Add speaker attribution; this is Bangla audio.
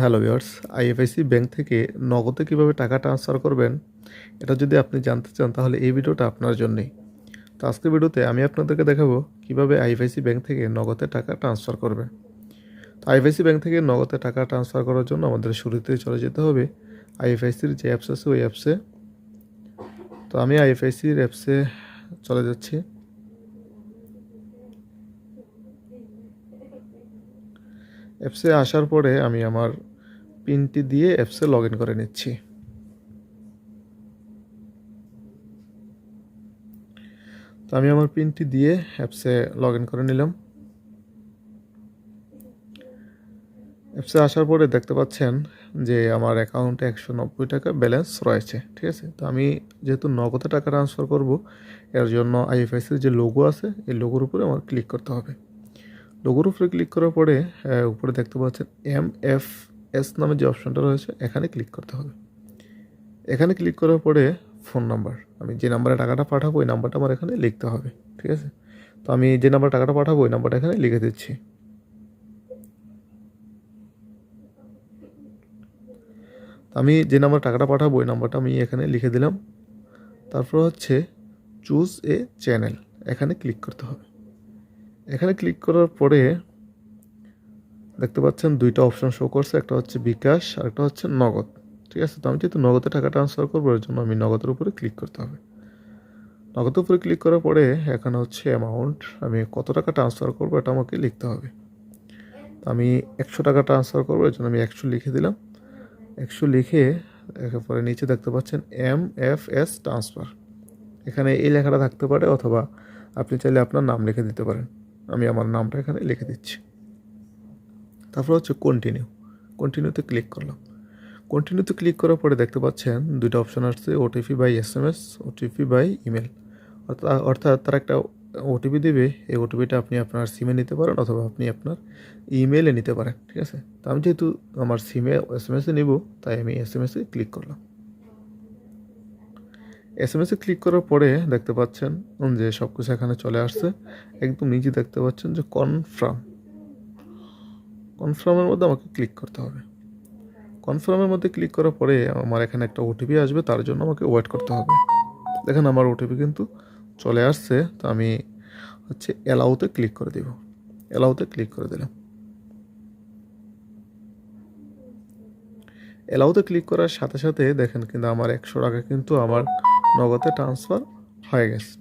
Speaker 1: হ্যালো ভিউয়ার্স, আইএফআইসি ব্যাংক থেকে নগদে কীভাবে টাকা ট্রান্সফার করবেন, এটা যদি আপনি জানতে চান তাহলে এই ভিডিওটা আপনার জন্যেই। তো আজকের ভিডিওতে আমি আপনাদেরকে দেখাবো কীভাবে আইএফআইসি ব্যাংক থেকে নগদে টাকা ট্রান্সফার করবেন। তো আইএফআইসি ব্যাংক থেকে নগদে টাকা ট্রান্সফার করার জন্য আমাদের শুরুতেই চলে যেতে হবে আইএফআইসির যে অ্যাপস আছে, ওই অ্যাপসে। তো আমি আইএফআইসির অ্যাপসে চলে যাচ্ছি। অ্যাপসে আসার পরে আমি আমার পিনটি দিয়ে অ্যাপসে লগ ইন করে নিচ্ছি। তো আমি আমার পিনটি দিয়ে অ্যাপসে লগ ইন করে নিলাম। অ্যাপসে আসার পরে দেখতে পাচ্ছেন যে আমার অ্যাকাউন্টে একশো নব্বই টাকা ব্যালেন্স রয়েছে, ঠিক আছে? তো আমি যেহেতু নগদে টাকা ট্রান্সফার করব, এর জন্য আইএফআইসির যে লোগো আছে, এই লোগোর উপরে আমার ক্লিক করতে হবে। লোগোর উপরে ক্লিক করার পরে উপরে দেখতে পাচ্ছেন এম এফ এস নামে যে অপশানটা রয়েছে, এখানে ক্লিক করতে হবে। এখানে ক্লিক করার পরে ফোন নাম্বার আমি যে নাম্বারে টাকাটা পাঠাবো, ওই নাম্বারটা আমার এখানে লিখতে হবে, ঠিক আছে? তো আমি যে নাম্বার টাকাটা পাঠাবো, ওই নাম্বারটা এখানে লিখে দিচ্ছি। আমি যে নাম্বার টাকাটা পাঠাবো, ওই নাম্বারটা আমি এখানে লিখে দিলাম। তারপর হচ্ছে চুজ এ চ্যানেল এখানে ক্লিক করতে হবে। এখানে ক্লিক করার পরে দেখতে পাচ্ছেন দুইটা অপশন শো করছে, একটা হচ্ছে বিকাশ আর একটা হচ্ছে নগদ। ঠিক আছে, তো আমি যেহেতু নগদে টাকা ট্রান্সফার করব, এর জন্য আমি নগদের উপরে ক্লিক করতে হবে। নগদের উপরে ক্লিক করার পরে এখানে হচ্ছে অ্যামাউন্ট আমি কত টাকা ট্রান্সফার করব এটা আমাকে লিখতে হবে। আমি একশো টাকা ট্রান্সফার করব, এর জন্য আমি একশো লিখে দিলাম। একশো লিখে এরপরে নিচে দেখতে পাচ্ছেন এম এফ এস ট্রান্সফার এখানে এই লেখাটা থাকতে পারে অথবা আপনি চাইলে আপনার নাম লিখে দিতে পারেন। আমি আমার নামটা এখানে লিখে দিচ্ছি। তারপর হচ্ছে কন্টিনিউ কন্টিনিউতে ক্লিক করলাম। কন্টিনিউতে ক্লিক করার পরে দেখতে পাচ্ছেন দুইটা অপশন আসছে OTP by S M S OTP by email অর্থাৎ তারা একটা ওটিপি দেবে, এই ওটিপিটা আপনি আপনার সিমে নিতে পারেন অথবা আপনি আপনার ইমেলে নিতে পারেন, ঠিক আছে? তো আমি যেহেতু আমার সিমে এস এম এসে নিব, তাই আমি এস এম এসে ক্লিক করলাম। এস এম এসে ক্লিক করার পরে দেখতে পাচ্ছেন যে সব কিছু এখানে চলে আসছে। একদম নিচে দেখতে পাচ্ছেন যে কনফার্ম কনফার্মের মধ্যে আমাকে ক্লিক করতে হবে। কনফার্মের মধ্যে ক্লিক করার পরে আমার এখানে একটা ওটিপি আসবে, তার জন্য আমাকে ওয়েট করতে হবে। দেখেন আমার ওটিপি কিন্তু চলে আসছে, তো আমি হচ্ছে অ্যালাউতে ক্লিক করে দিব। অ্যালাউতে ক্লিক করে দিলাম। অ্যালাউতে ক্লিক করার সাথে সাথে দেখেন কিন্তু আমার একশো টাকা কিন্তু আমার নগদে ট্রান্সফার হয়ে গেছে